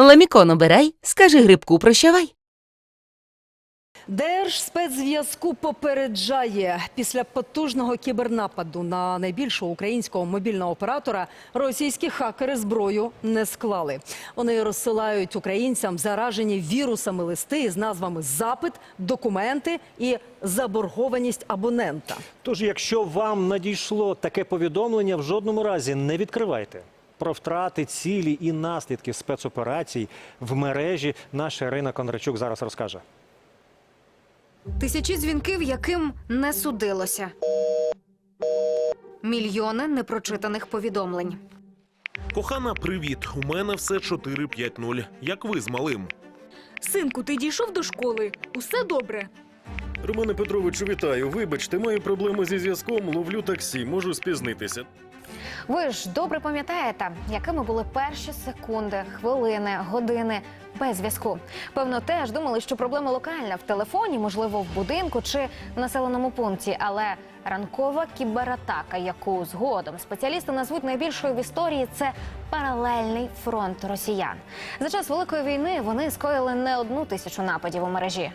Ламікон обирай, скажи грибку прощавай. Держспецзв'язку попереджає після потужного кібернападу на найбільшого українського мобільного оператора російські хакери зброю не склали. Вони розсилають українцям заражені вірусами листи з назвами запит, документи і заборгованість абонента. Тож, якщо вам надійшло таке повідомлення, в жодному разі не відкривайте. Про втрати, цілі і наслідки спецоперацій в мережі наша Ірина Кондрачук зараз розкаже. Тисячі дзвінків, яким не судилося. Мільйони непрочитаних повідомлень. Кохана, привіт. У мене все 450. Як ви з малим? Синку, ти дійшов до школи? Усе добре? Романе Петровичу, вітаю. Вибачте, маю проблеми зі зв'язком, ловлю таксі, можу спізнитися. Ви ж добре пам'ятаєте, якими були перші секунди, хвилини, години без зв'язку. Певно, теж думали, що проблема локальна в телефоні, можливо, в будинку чи в населеному пункті. Але ранкова кібератака, яку згодом спеціалісти назвуть найбільшою в історії, це паралельний фронт росіян. За час великої війни вони скоїли не одну тисячу нападів у мережі.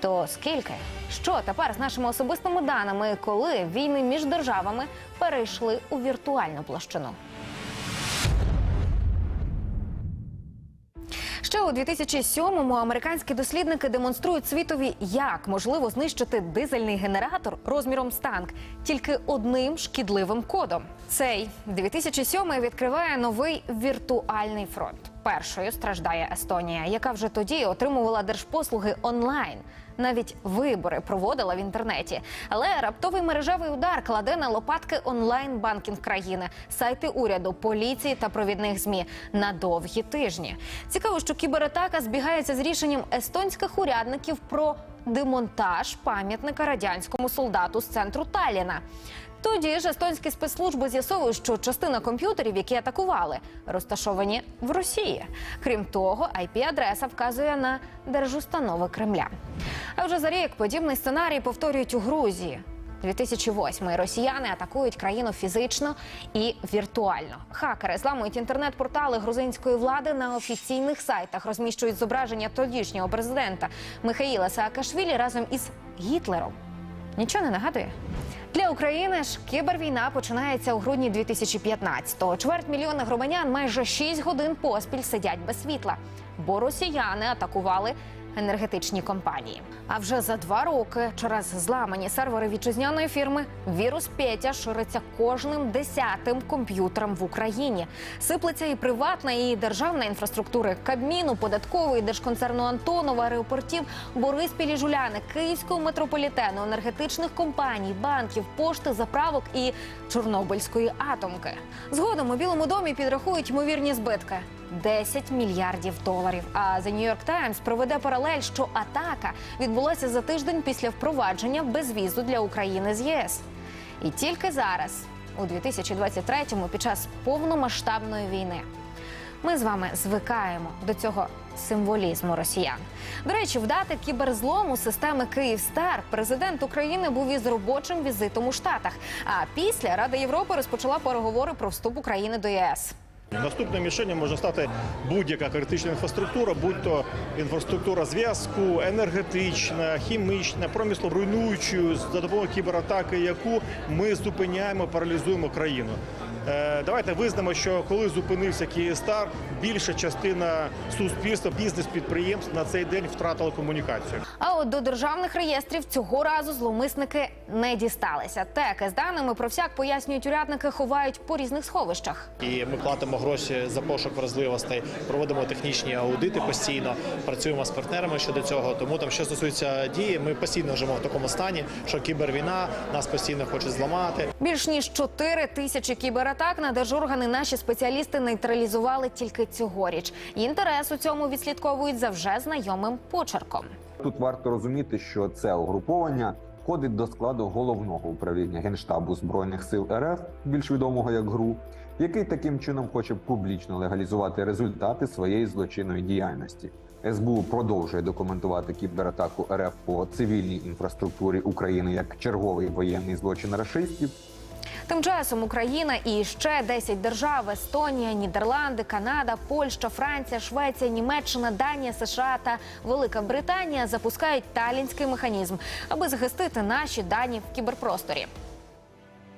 То скільки? Що тепер з нашими особистими даними, коли війни між державами перейшли у віртуальну площину? Ще у 2007-му американські дослідники демонструють світові, як можливо знищити дизельний генератор розміром з танк тільки одним шкідливим кодом. Цей 2007 відкриває новий віртуальний фронт. Першою страждає Естонія, яка вже тоді отримувала держпослуги онлайн. Навіть вибори проводила в інтернеті. Але раптовий мережевий удар кладе на лопатки онлайн-банкінг країни, сайти уряду, поліції та провідних змі на довгі тижні. Цікаво, що кібератака збігається з рішенням естонських урядників про демонтаж пам'ятника радянському солдату з центру Таліна. Тоді ж естонські спецслужби з'ясовують, що частина комп'ютерів, які атакували, розташовані в Росії. Крім того, IP-адреса вказує на держустанови Кремля. А вже за рік подібний сценарій повторюють у Грузії. 2008 росіяни атакують країну фізично і віртуально. Хакери зламують інтернет-портали грузинської влади на офіційних сайтах, розміщують зображення тодішнього президента Михаїла Саакашвілі разом із Гітлером. Нічого не нагадує. Для України ж кібервійна починається у грудні 2015-го. Чверть мільйона громадян майже 6 годин поспіль сидять без світла, бо росіяни атакували енергетичні компанії. А вже за два роки через зламані сервери вітчизняної фірми вірус Петя шириться кожним десятим комп'ютером в Україні. Сиплеться і приватна, і державна інфраструктури Кабміну, податкової, держконцерну Антонова, аеропортів, Бориспілі, Жуляни, Київського метрополітену, енергетичних компаній, банків, пошти, заправок і Чорнобильської атомки. Згодом у Білому домі підрахують ймовірні збитки. 10 мільярдів доларів. А The New York Times проведе паралель, що атака відбулася за тиждень після впровадження безвізу для України з ЄС. І тільки зараз, у 2023-му, під час повномасштабної війни, ми з вами звикаємо до цього символізму росіян. До речі, в дати кіберзлому системи Київстар президент України був із робочим візитом у Штатах. А після Рада Європи розпочала переговори про вступ України до ЄС. Наступним мішенням може стати будь-яка критична інфраструктура, будь то інфраструктура зв'язку, енергетична, хімічна, промісло руйнуючою за допомогою кібератаки, яку ми зупиняємо, паралізуємо країну. Е, Давайте визнаємо, що коли зупинився Київстар, більша частина суспільства, бізнес-підприємств на цей день втратили комунікацію. А от до державних реєстрів цього разу зловмисники не дісталися. Теки з даними про всяк пояснюють урядники, ховають по різних сховищах. І ми платимо гроші за пошук вразливостей, проводимо технічні аудити постійно, працюємо з партнерами щодо цього. Тому там, що стосується дії, ми постійно живемо в такому стані, що кібервійна нас постійно хочуть зламати. Більш ніж 4 тисячі кібератак на держоргани наші спеціалісти нейтралізували тільки цьогоріч. Інтерес у цьому відслідковують за вже знайомим почерком. Тут варто розуміти, що це угруповання входить до складу головного управління генштабу збройних сил РФ, більш відомого як ГРУ, який таким чином хоче публічно легалізувати результати своєї злочинної діяльності. СБУ продовжує документувати кібератаку РФ по цивільній інфраструктурі України як черговий воєнний злочин рашистів. Тим часом Україна і ще 10 держав Естонія, Нідерланди, Канада, Польща, Франція, Швеція, Німеччина, Данія, США та Велика Британія запускають талінський механізм, аби захистити наші дані в кіберпросторі.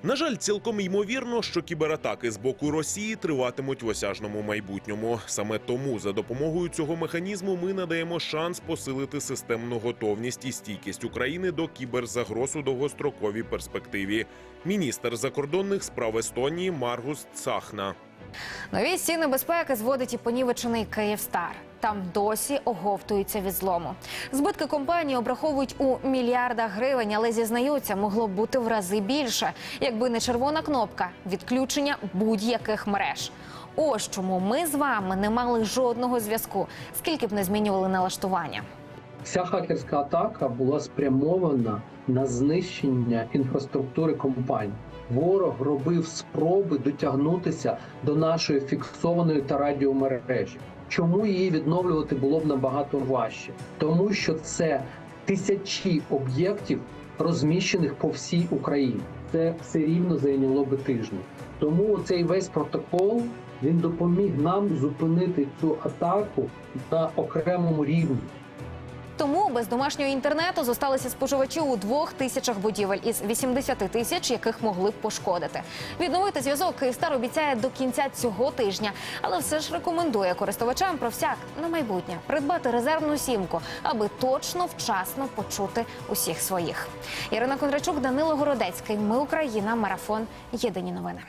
На жаль, цілком ймовірно, що кібератаки з боку Росії триватимуть в осяжному майбутньому. Саме тому за допомогою цього механізму ми надаємо шанс посилити системну готовність і стійкість України до кіберзагроз у довгостроковій перспективі. Міністр закордонних справ Естонії Маргус Цахна. Нові стіни безпеки зводить і понівечений Київстар. Там досі оговтуються від злому. Збитки компанії обраховують у мільярдах гривень, але зізнаються, могло б бути в рази більше, якби не червона кнопка відключення будь-яких мереж. Ось чому ми з вами не мали жодного зв'язку, скільки б не змінювали налаштування. Вся хакерська атака була спрямована на знищення інфраструктури компаній. Ворог робив спроби дотягнутися до нашої фіксованої та радіомережі. Чому її відновлювати було б набагато важче? Тому що це тисячі об'єктів, розміщених по всій Україні. Це все рівно зайняло би тижні. Тому цей весь протокол він допоміг нам зупинити цю атаку на окремому рівні. Тому без домашнього інтернету зосталися споживачі у двох тисячах будівель із 80 тисяч, яких могли б пошкодити. Відновити зв'язок Київстар обіцяє до кінця цього тижня, але все ж рекомендує користувачам про всяк на майбутнє придбати резервну сімку, аби точно вчасно почути усіх своїх. Ірина Кондрачук, Данило Городецький. Ми Україна. Марафон. Єдині новини.